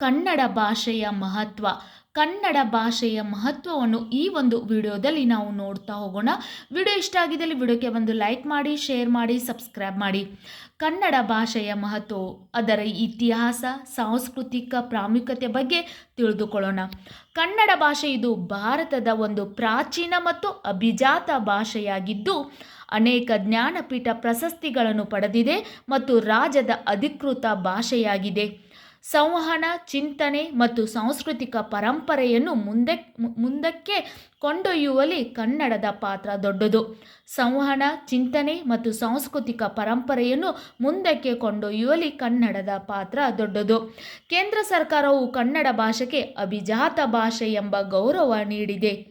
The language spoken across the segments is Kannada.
ಕನ್ನಡ ಭಾಷೆಯ ಮಹತ್ವ. ಕನ್ನಡ ಭಾಷೆಯ ಮಹತ್ವವನ್ನು ಈ ಒಂದು ವಿಡಿಯೋದಲ್ಲಿ ನಾವು ನೋಡ್ತಾ ಹೋಗೋಣ. ವಿಡಿಯೋ ಇಷ್ಟ ಆಗಿದ್ದಲ್ಲಿ ವಿಡಿಯೋಕ್ಕೆ ಒಂದು ಲೈಕ್ ಮಾಡಿ, ಶೇರ್ ಮಾಡಿ, ಸಬ್ಸ್ಕ್ರೈಬ್ ಮಾಡಿ. ಕನ್ನಡ ಭಾಷೆಯ ಮಹತ್ವ ಅದರ ಇತಿಹಾಸ, ಸಾಂಸ್ಕೃತಿಕ ಪ್ರಾಮುಖ್ಯತೆ ಬಗ್ಗೆ ತಿಳಿದುಕೊಳ್ಳೋಣ. ಕನ್ನಡ ಭಾಷೆ ಇದು ಭಾರತದ ಒಂದು ಪ್ರಾಚೀನ ಮತ್ತು ಅಭಿಜಾತ ಭಾಷೆಯಾಗಿದ್ದು, ಅನೇಕ ಜ್ಞಾನಪೀಠ ಪ್ರಶಸ್ತಿಗಳನ್ನು ಪಡೆದಿದೆ ಮತ್ತು ರಾಜ್ಯದ ಅಧಿಕೃತ ಭಾಷೆಯಾಗಿದೆ. ಸಂವಹನ, ಚಿಂತನೆ ಮತ್ತು ಸಾಂಸ್ಕೃತಿಕ ಪರಂಪರೆಯನ್ನು ಮುಂದೆ, ಮುಂದಕ್ಕೆ ಕೊಂಡೊಯ್ಯುವಲ್ಲಿ ಕನ್ನಡದ ಪಾತ್ರ ದೊಡ್ಡದು. ಸಂವಹನ, ಚಿಂತನೆ ಮತ್ತು ಸಾಂಸ್ಕೃತಿಕ ಪರಂಪರೆಯನ್ನು ಮುಂದಕ್ಕೆ ಕೊಂಡೊಯ್ಯುವಲ್ಲಿ ಕನ್ನಡದ ಪಾತ್ರ ದೊಡ್ಡದು. ಕೇಂದ್ರ ಸರ್ಕಾರವು ಕನ್ನಡ ಭಾಷೆಗೆ ಅಭಿಜಾತ ಭಾಷೆ ಎಂಬ ಗೌರವ ನೀಡಿದೆ.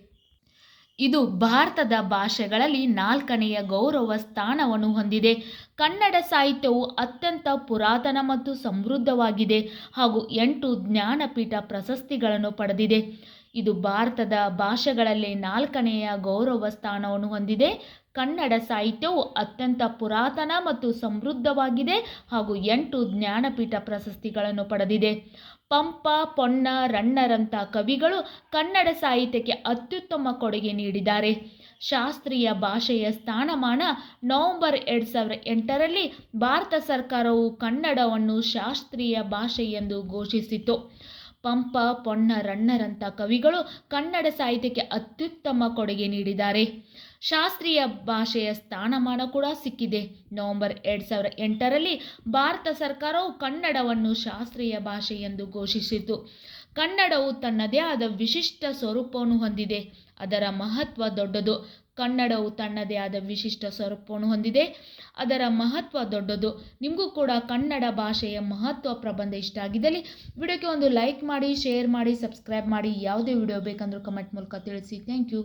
ಇದು ಭಾರತದ ಭಾಷೆಗಳಲ್ಲಿ ನಾಲ್ಕನೆಯ ಗೌರವ ಸ್ಥಾನವನ್ನು ಹೊಂದಿದೆ. ಕನ್ನಡ ಸಾಹಿತ್ಯವು ಅತ್ಯಂತ ಪುರಾತನ ಮತ್ತು ಸಮೃದ್ಧವಾಗಿದೆ ಹಾಗೂ ಎಂಟು ಜ್ಞಾನಪೀಠ ಪ್ರಶಸ್ತಿಗಳನ್ನು ಪಡೆದಿದೆ. ಇದು ಭಾರತದ ಭಾಷೆಗಳಲ್ಲಿ ನಾಲ್ಕನೆಯ ಗೌರವ ಸ್ಥಾನವನ್ನು ಹೊಂದಿದೆ. ಕನ್ನಡ ಸಾಹಿತ್ಯವು ಅತ್ಯಂತ ಪುರಾತನ ಮತ್ತು ಸಮೃದ್ಧವಾಗಿದೆ ಹಾಗೂ ಎಂಟು ಜ್ಞಾನಪೀಠ ಪ್ರಶಸ್ತಿಗಳನ್ನು ಪಡೆದಿದೆ. ಪಂಪ, ಪೊನ್ನ ರಣ್ಣರಂಥ ಕವಿಗಳು ಕನ್ನಡ ಸಾಹಿತ್ಯಕ್ಕೆ ಅತ್ಯುತ್ತಮ ಕೊಡುಗೆ ನೀಡಿದ್ದಾರೆ. ಶಾಸ್ತ್ರೀಯ ಭಾಷೆಯ ಸ್ಥಾನಮಾನ ನವೆಂಬರ್ ಎರಡು ಸಾವಿರದ ಎಂಟರಲ್ಲಿ ಭಾರತ ಸರ್ಕಾರವು ಕನ್ನಡವನ್ನು ಶಾಸ್ತ್ರೀಯ ಭಾಷೆ ಎಂದು ಘೋಷಿಸಿತು ಪಂಪ ಪೊನ್ನ ರಣ್ಣರಂಥ ಕವಿಗಳು ಕನ್ನಡ ಸಾಹಿತ್ಯಕ್ಕೆ ಅತ್ಯುತ್ತಮ ಕೊಡುಗೆ ನೀಡಿದ್ದಾರೆ. ಶಾಸ್ತ್ರೀಯ ಭಾಷೆಯ ಸ್ಥಾನಮಾನ ಕೂಡ ಸಿಕ್ಕಿದೆ. ನವೆಂಬರ್ ಎರಡು ಸಾವಿರದ ಎಂಟರಲ್ಲಿ ಭಾರತ ಸರ್ಕಾರವು ಕನ್ನಡವನ್ನು ಶಾಸ್ತ್ರೀಯ ಭಾಷೆ ಎಂದು ಘೋಷಿಸಿತು. ಕನ್ನಡವು ತನ್ನದೇ ಆದ ವಿಶಿಷ್ಟ ಸ್ವರೂಪವನ್ನು ಹೊಂದಿದೆ. ಅದರ ಮಹತ್ವ ದೊಡ್ಡದು. ಕನ್ನಡವು ತನ್ನದೇ ಆದ ವಿಶಿಷ್ಟ ಸ್ವರೂಪವನ್ನು ಹೊಂದಿದೆ. ಅದರ ಮಹತ್ವ ದೊಡ್ಡದು. ನಿಮಗೂ ಕೂಡ ಕನ್ನಡ ಭಾಷೆಯ ಮಹತ್ವ ಪ್ರಬಂಧ ಇಷ್ಟ ಆಗಿದ್ದಲ್ಲಿ ವಿಡಿಯೋಕ್ಕೆ ಒಂದು ಲೈಕ್ ಮಾಡಿ ಶೇರ್ ಮಾಡಿ ಸಬ್ಸ್ಕ್ರೈಬ್ ಮಾಡಿ. ಯಾವುದೇ ವಿಡಿಯೋ ಬೇಕಂದರೂ ಕಮೆಂಟ್ ಮೂಲಕ ತಿಳಿಸಿ. Thank you